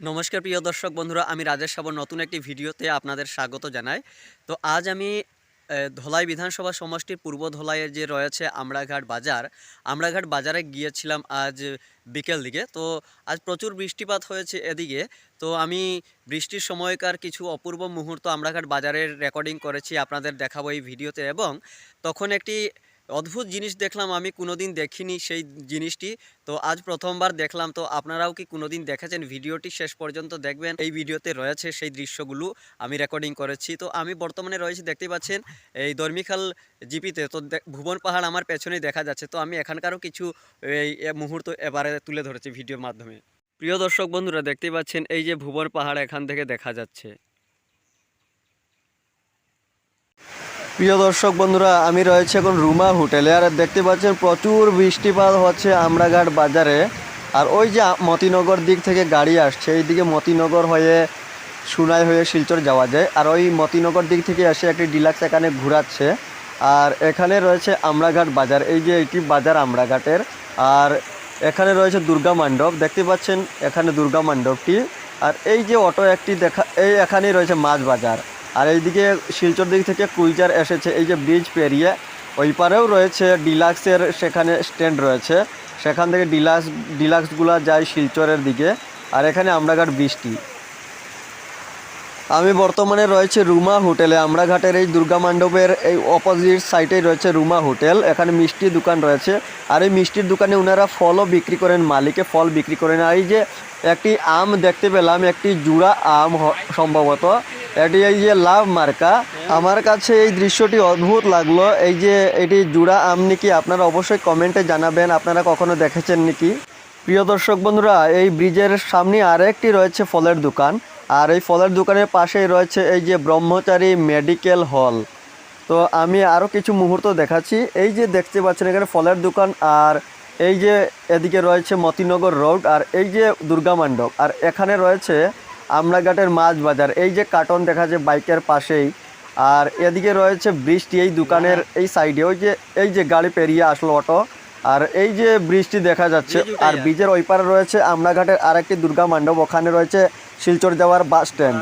নমস্কার প্রিয় দর্শক বন্ধুরা, আমি রাজেশ সাবর নতুন একটি ভিডিওতে আপনাদের স্বাগত জানাই। তো আজ আমি ধলাই বিধানসভা সমষ্টির পূর্ব ধলাইয়ের যে রয়েছে আমড়াঘাট বাজার, আমড়াঘাট বাজারে গিয়েছিলাম আজ বিকেল দিকে। তো আজ প্রচুর বৃষ্টিপাত হয়েছে এদিকে। তো আমি বৃষ্টির সময়কার কিছু অপূর্ব মুহূর্ত আমড়াঘাট বাজারের রেকর্ডিং করেছি, আপনাদের দেখাবো এই ভিডিওতে এবং তখন একটি অদ্ভুত জিনিস দেখলাম, আমি কোনোদিন দেখিনি সেই জিনিসটি। তো আজ প্রথমবার দেখলাম, তো আপনারাও কি কোনোদিন দেখেছেন? ভিডিওটি শেষ পর্যন্ত দেখবেন। এই ভিডিওতে রয়েছে সেই দৃশ্যগুলো আমি রেকর্ডিং করেছি। তো আমি বর্তমানে রয়েছি, দেখতে পাচ্ছেন, এই দর্মিখাল জিপিতে। তো ভুবন পাহাড় আমার পেছনেই দেখা যাচ্ছে। তো আমি এখানকারও কিছু এই মুহূর্ত এবারে তুলে ধরেছি ভিডিওর মাধ্যমে। প্রিয় দর্শক বন্ধুরা, দেখতে পাচ্ছেন, এই যে ভুবন পাহাড় এখান থেকে দেখা যাচ্ছে। প্রিয় দর্শক বন্ধুরা, আমি রয়েছে এখন রুমা হোটেলে আর দেখতে পাচ্ছেন প্রচুর বৃষ্টিপাত হচ্ছে আমরাঘাট বাজারে। আর ওই যে মতিনগর দিক থেকে গাড়ি আসছে, এইদিকে মতিনগর হয়ে, সুনাই হয়ে শিলচর যাওয়া যায়। আর ওই মতিনগর দিক থেকে এসে একটি ডিলাক্স এখানে ঘোরাচ্ছে। আর এখানে রয়েছে আমরাঘাট বাজার, এই যে এটি বাজার আমরাঘাটের আর এখানে রয়েছে দুর্গা মণ্ডপ, দেখতে পাচ্ছেন এখানে দুর্গা মণ্ডপটি। আর এই যে অটো একটি দেখা, এই এখানেই রয়েছে মাছ বাজার। আর এইদিকে শিলচর দিক থেকে কুইজার এসেছে এই যে ব্রিজ পেরিয়ে। ওই পারেও রয়েছে ডিলাক্সের সেখানে স্ট্যান্ড রয়েছে। সেখান থেকে ডিলাক্স, ডিলাক্সগুলো যায় শিলচরের দিকে। আর এখানে আমরাঘাট বৃষ্টি। আমি বর্তমানে রয়েছে রুমা হোটেলে। আমরাঘাটের এই দুর্গা মণ্ডপের এই অপোজিট সাইডেই রয়েছে রুমা হোটেল। এখানে মিষ্টির দোকান রয়েছে। আর এই মিষ্টির দোকানে ওনারা ফলও বিক্রি করেন, মালিকে ফল বিক্রি করেন। আর এই যে একটি আম দেখতে পেলাম, একটি জুড়া আম সম্ভবত। এটি এই যে লাভ মার্কা। আমার কাছে এই দৃশ্যটি অদ্ভুত লাগল। এই যে এটি জুড়া আম নাকি, আপনারা অবশ্যই কমেন্টে জানাবেন, আপনারা কখনো দেখেছেন নাকি? প্রিয় দর্শক বন্ধুরা, এই ব্রিজের সামনে আরেকটি রয়েছে ফলের দোকান, আর এই ফলের দোকানের পাশেই রয়েছে এই যে ব্রহ্মচারী মেডিকেল হল। তো আমি আরও কিছু মুহূর্ত দেখাচ্ছি। এই যে দেখতে পাচ্ছেন এখানে ফলের দোকান, আর এই যে এদিকে রয়েছে মতিনগর রোড, আর এই যে দুর্গা মণ্ডপ, আর এখানে রয়েছে আমরাঘাটের মাছ বাজার। এই যে কার্টন দেখা যায় বাইকের পাশেই আর এদিকে রয়েছে বৃষ্টি এই দোকানের এই সাইডে। ওই যে এই যে গাড়ি পেরিয়ে আসলো অটো আর এই যে বৃষ্টি দেখা যাচ্ছে। আর। ব্রিজের ওই পারে রয়েছে আমরাঘাটের আরেকটি দুর্গা মণ্ডপ। ওখানে রয়েছে শিলচর যাওয়ার বাস স্ট্যান্ড।